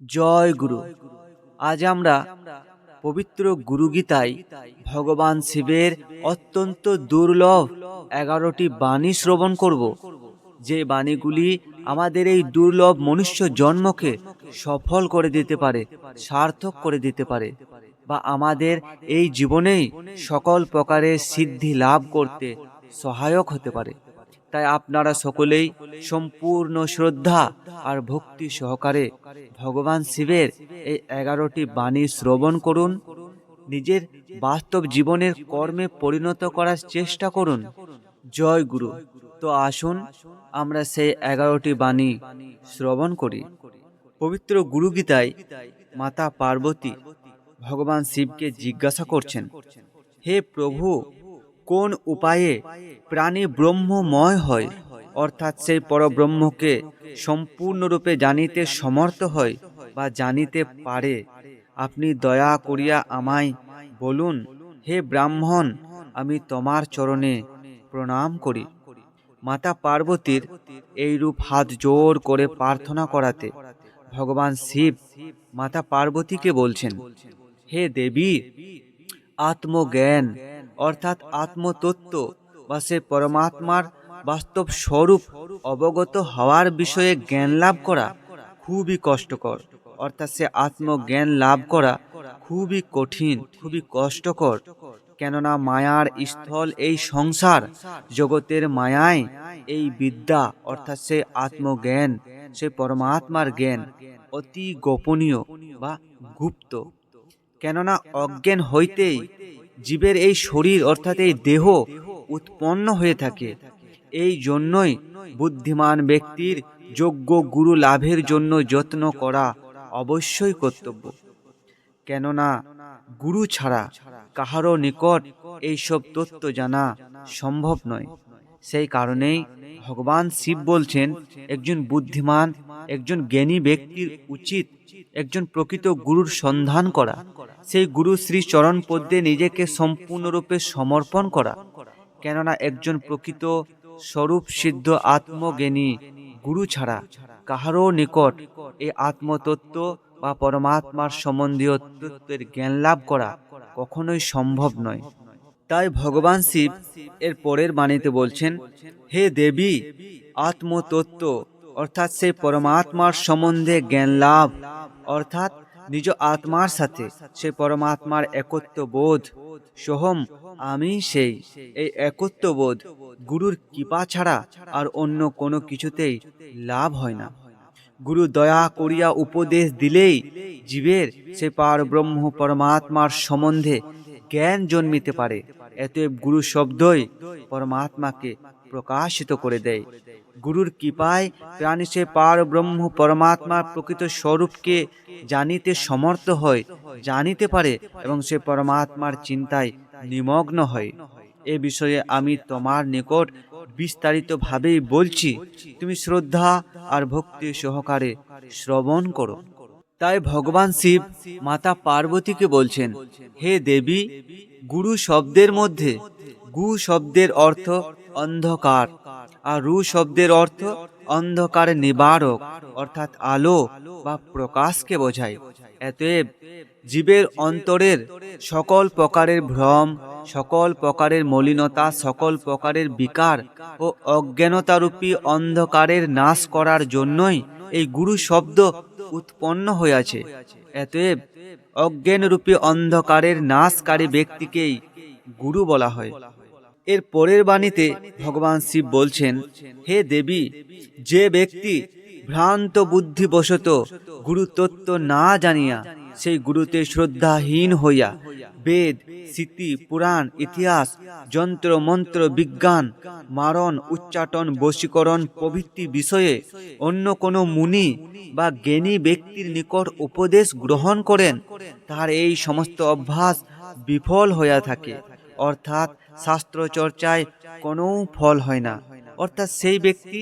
জয় গুরু। আজ আমরা পবিত্র গুরুগীতায় ভগবান শিবের অত্যন্ত দুর্লভ এগারোটি বাণী শ্রবণ করব। যে বাণীগুলি আমাদের এই দুর্লভ মনুষ্য জন্মকে সফল করে দিতে পারে, সার্থক করে দিতে পারে বা আমাদের এই জীবনেই সকল প্রকারের সিদ্ধি লাভ করতে সহায়ক হতে পারে। তাই আপনারা সকলেই সম্পূর্ণ শ্রদ্ধা আর ভক্তি সহকারে ভগবান শিবের এই এগারোটি বাণী শ্রবণ করুন, নিজের বাস্তব জীবনের কর্মে পরিণত করার চেষ্টা করুন। জয় গুরু। তো আসুন, আমরা সেই এগারোটি বাণী শ্রবণ করি। পবিত্র গুরু গুরুগীতায় মাতা পার্বতী ভগবান শিবকে জিজ্ঞাসা করছেন, হে প্রভু কোন উপায়ে প্রাণী ব্রহ্মময় হয়, অর্থাৎ সেই পরব্রহ্মকে সম্পূর্ণরূপে জানিতে সমর্থ হয় বা জানিতে পারে, আপনি দয়া করিয়া আমায় বলুন, হে ব্রাহ্মণ, আমি তোমার চরণে প্রণাম করি। মাতা পার্বতীর এইরূপ হাত জোর করে প্রার্থনা করাতে ভগবান শিব মাতা পার্বতীকে বলছেন, হে দেবী, আত্মজ্ঞান অর্থাৎ আত্মতত্ত্ব বা সে পরমাত্মার বাস্তব স্বরূপ অবগত হওয়ার বিষয়ে জ্ঞান লাভ করা খুবই কষ্টকর। অর্থাৎ সে আত্মজ্ঞান লাভ করা খুবই কঠিন, খুবই কষ্টকর। কেননা মায়ার স্থল এই সংসার, জগতের মায়ায় এই বিদ্যা। অর্থাৎ সে আত্মজ্ঞান, সে পরমাত্মার জ্ঞান অতি গোপনীয় বা গুপ্ত। কেননা অজ্ঞান হইতেই জীবের এই শরীর, অর্থাৎ এই দেহ, উৎপন্ন হয়ে থাকে। এই জন্যই বুদ্ধিমান ব্যক্তির যোগ্য গুরু লাভের জন্য যত্ন করা অবশ্যই কর্তব্য। কেননা গুরু ছাড়া কাহারও নিকট এইসব তত্ত্ব জানা সম্ভব নয়। সেই কারণেই ভগবান শিব বলছেন, একজন বুদ্ধিমান একজন জ্ঞানী ব্যক্তির উচিত একজন প্রকৃত গুরুর সন্ধান করা। সেই গুরু শ্রী চরণ পদ্মে নিজেকে সম্পূর্ণরূপে সমর্পণ করা। কেননা একজন প্রকৃত স্বরূপ সিদ্ধ আত্মজ্ঞানী গুরু ছাড়া কাহারও নিকট এই আত্মতত্ত্ব বা পরমাত্মার সম্বন্ধীয় তত্ত্বের জ্ঞান লাভ করা কখনোই সম্ভব নয়। তাই ভগবান শিব এর পরের বাণীতে বলছেন, হে দেবী, আত্মতত্ত্ব অর্থাৎ সেই পরমাত্মার সম্বন্ধে জ্ঞান লাভ, অর্থাৎ নিজ আত্মার সাথে সে পরমাত্মার একত্ব বোধ, সোহম আমি সেই, এই একত্ব বোধ গুরুর কৃপা ছাড়া আর অন্য কোনো কিছুতেই লাভ হয় না। গুরু দয়া করিয়া উপদেশ দিলেই জীবের সে পার ব্রহ্ম পরমাত্মার সম্বন্ধে জ্ঞান জন্মিতে পারে। এতএব গুরু শব্দই পরমাত্মাকে প্রকাশিত করে দেয়। গুরুর কৃপায় প্রাণী সে পার ব্রহ্ম পরমাত্মার প্রকৃত স্বরূপকে জানিতে সমর্থ হয়, জানিতে পারে এবং সে পরমাত্মার চিন্তায় নিমগ্ন হয়। এ বিষয়ে আমি তোমার নিকট বিস্তারিতভাবেই বলছি। তুমি শ্রদ্ধা আর ভক্তি সহকারে শ্রবণ করো। তাই ভগবান শিব মাতা পার্বতীকে বলছেন, হে দেবী গুরু শব্দের মধ্যে, গু শব্দের অর্থ অন্ধকার, আর রু শব্দের অর্থ অন্ধকার নিবারক, অর্থাৎ আলো বা প্রকাশকে বোঝায়। এতএব জীবের অন্তরের সকল প্রকারের ভ্রম, সকল প্রকারের মলিনতা, সকল প্রকারের বিকার ও অজ্ঞানতারূপী অন্ধকারের নাশ করার জন্যই এই গুরু শব্দ উৎপন্ন হইয়াছে। এতএব অজ্ঞানরূপী অন্ধকারের নাশকারী ব্যক্তিকেই গুরু বলা হয়। এর পরের বাণীতে ভগবান শিব বলছেন, হে দেবী, যে ব্যক্তি ভ্রান্ত বুদ্ধিবশত গুরুতত্ত্ব না জানিয়া সেই গুরুতে শ্রদ্ধাহীন হইয়া বেদ, স্মৃতি, পুরাণ, ইতিহাস, যন্ত্র, মন্ত্র, বিজ্ঞান, মারণ, উচ্চাটন, বশীকরণ প্রভৃতি বিষয়ে অন্য কোনো মুনি বা জ্ঞানী ব্যক্তির নিকট উপদেশ গ্রহণ করেন তার এই সমস্ত অভ্যাস বিফল হইয়া থাকে। অর্থাৎ শাস্ত্র চর্চায় কোনো ফল হয় না। অর্থাৎ সেই ব্যক্তি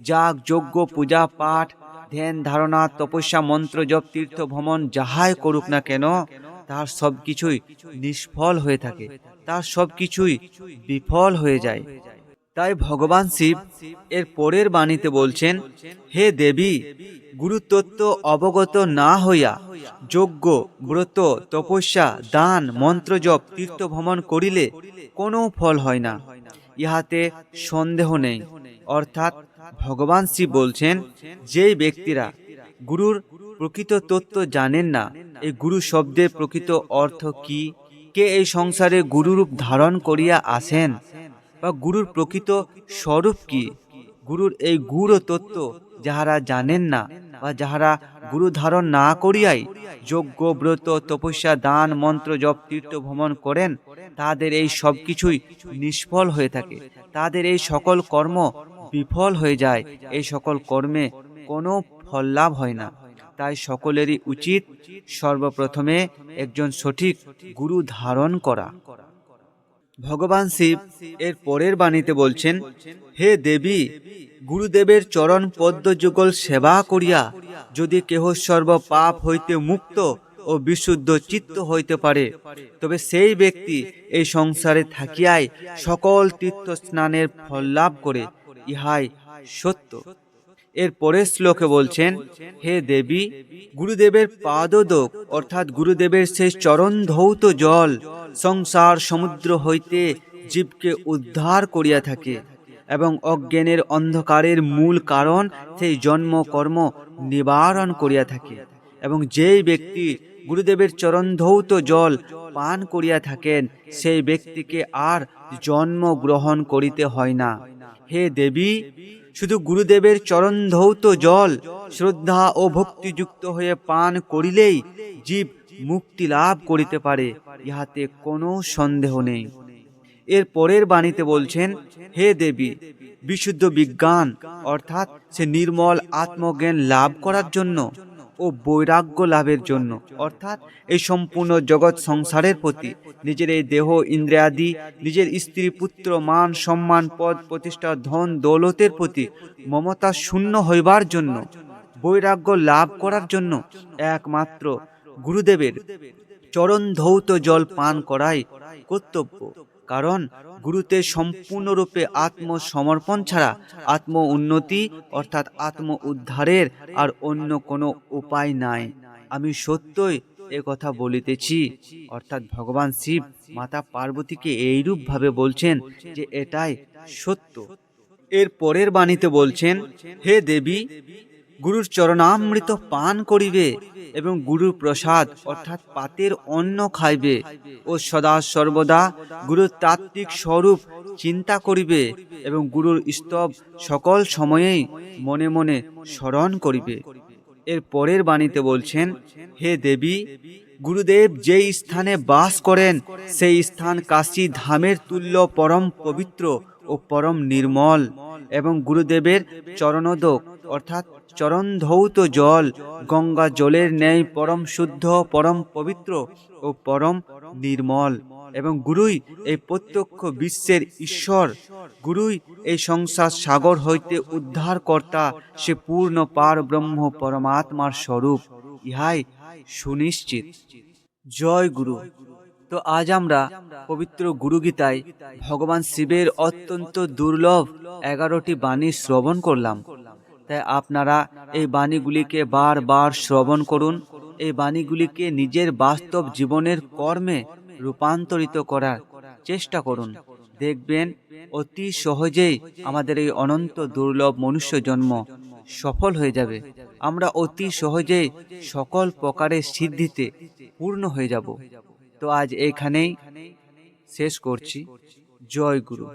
যাগ, যজ্ঞ, পূজা, পাঠ ধ্যান, ধারণা, তপস্যা, মন্ত্র, জপ, তীর্থ, ভ্রমণ, যাহাই করুক না কেন, তার সব কিছুই নিষ্ফল হয়ে থাকে। তার সব কিছুই বিফল হয়ে যায়। তাই ভগবান শিব এর পরের বাণীতে বলছেন, হে দেবী, গুরুতত্ত্ব অবগত না হইয়া যজ্ঞ, ব্রত, তপস্যা, দান মন্ত্রজপ তীর্থ, ভ্রমণ করিলে কোনো ফল হয় না। ইহাতে সন্দেহ নেই। অর্থাৎ ভগবান শ্রী বলছেন, যেই ব্যক্তিরা গুরুর প্রকৃত তত্ত্ব জানেন না, এই গুরু শব্দের প্রকৃত অর্থ কি? কে এই সংসারে গুরুরূপ ধারণ করিয়া আসেন বা গুরুর প্রকৃত স্বরূপ কি? গুরুর এই গুরু তত্ত্ব যাহারা জানেন না, বা যাহারা গুরু ধারণ না করিয়াই যজ্ঞ, ব্রত, তপস্যা, দান, মন্ত্র, জপ, তীর্থ, ভ্রমণ করেন, তাদের এই সব কিছুই নিষ্ফল হয়ে থাকে। তাদের এই সকল কর্ম বিফল হয়ে যায়। এই সকল কর্মে কোনো ফল লাভ হয় না। তাই সকলেরই উচিত সর্বপ্রথমে একজন সঠিক গুরু ধারণ করা। ভগবান শিব এর পরের বাণীতে বলছেন, হে দেবী, গুরুদেবের চরণ পদ্মযুগল সেবা করিয়া যদি কেহ সর্ব পাপ হইতে মুক্ত ও বিশুদ্ধ চিত্ত হইতে পারে, তবে সেই ব্যক্তি এই সংসারে থাকিয়াই সকল তীর্থ স্নানের ফল লাভ করে। ইহাই সত্য। এর পরের শ্লোকে বলছেন, হে দেবী, গুরুদেবের পাদোদক অর্থাৎ গুরুদেবের সেই চরণ ধৌত জল সংসার সমুদ্র হইতে জীবকে উদ্ধার করিয়া থাকে এবং অজ্ঞানের অন্ধকারের মূল কারণ সেই জন্ম, কর্ম নিবারণ করিয়া থাকে এবং যেই ব্যক্তি গুরুদেবের চরণ ধৌত জল পান করিয়া থাকেন, সেই ব্যক্তিকে আর জন্ম গ্রহণ করিতে হয় না। হে দেবী, শুধু গুরুদেবের চরণ ধৌত জল, শ্রদ্ধা ও ভক্তিযুক্ত হয়ে পান করিলেই জীব মুক্তি লাভ করিতে পারে, ইহাতে কোনো সন্দেহ নেই। এর পরের বাণীতে বলছেন, হে দেবী, বিশুদ্ধ বিজ্ঞান, অর্থাৎ সে নির্মল আত্মজ্ঞান লাভ করার জন্য ও বৈরাগ্য লাভের জন্য। অর্থাৎ এই সম্পূর্ণ জগৎ সংসারের প্রতি নিজের এই দেহ, ইন্দ্রিয়াদি, নিজের স্ত্রী, পুত্র, মান, সম্মান, পদ, প্রতিষ্ঠা, ধন, দৌলতের প্রতি মমতা শূন্য হইবার জন্য, বৈরাগ্য লাভ করার জন্য একমাত্র গুরুদেবের চরণ ধৌত জল পান করাই কর্তব্য। কারণ গুরুতে সম্পূর্ণরূপে আত্মসমর্পণ ছাড়া আত্ম উন্নতি অর্থাৎ আত্ম উদ্ধারের আর অন্য কোনো উপায় নাই। আমি সত্যই এ কথা বলিতেছি, অর্থাৎ ভগবান শিব মাতা পার্বতীকে এইরূপভাবে বলছেন যে এটাই সত্য। এর পরের বাণীতে বলছেন, হে দেবী গুরুর চরণামৃত পান করিবে এবং গুরুর প্রসাদ, অর্থাৎ পাতের অন্ন খাইবে ও সদা সর্বদা গুরুর তাত্ত্বিক স্বরূপ চিন্তা করিবে এবং গুরুর স্তব সকল সময়েই মনে মনে স্মরণ করিবে। এর পরের বাণীতে বলছেন, হে দেবী, গুরুদেব যেই স্থানে বাস করেন, সেই স্থান কাশী ধামের তুল্য পরম পবিত্র ও পরম নির্মল এবং গুরুদেবের চরণোদক। অর্থাৎ চরণ ধৌত জল, গঙ্গা জলের ন্যায় পরম শুদ্ধ, পরম পবিত্র ও পরম নির্মল। এবং গুরুই এই প্রত্যক্ষ বিশ্বের ঈশ্বর। গুরুই এই সংসার সাগর হইতে উদ্ধার কর্তা সে পূর্ণ পার ব্রহ্ম পরমাত্মার স্বরূপ। ইহাই সুনিশ্চিত। জয় গুরু। তো আজ আমরা পবিত্র গুরু গীতায় ভগবান শিবের অত্যন্ত দুর্লভ এগারোটি বাণী শ্রবণ করলাম। তাই আপনারা এই বাণীগুলিকে বারবার শ্রবণ করুন। এই বাণীগুলিকে নিজের বাস্তব জীবনের কর্মে রূপান্তরিত করার চেষ্টা করুন। দেখবেন অতি সহজেই আমাদের এই অনন্ত দুর্লভ মনুষ্য জন্ম সফল হয়ে যাবে। আমরা অতি সহজেই সকল প্রকারের সিদ্ধিতে পূর্ণ হয়ে যাব। তো আজ এখানেই শেষ করছি। জয় গুরু।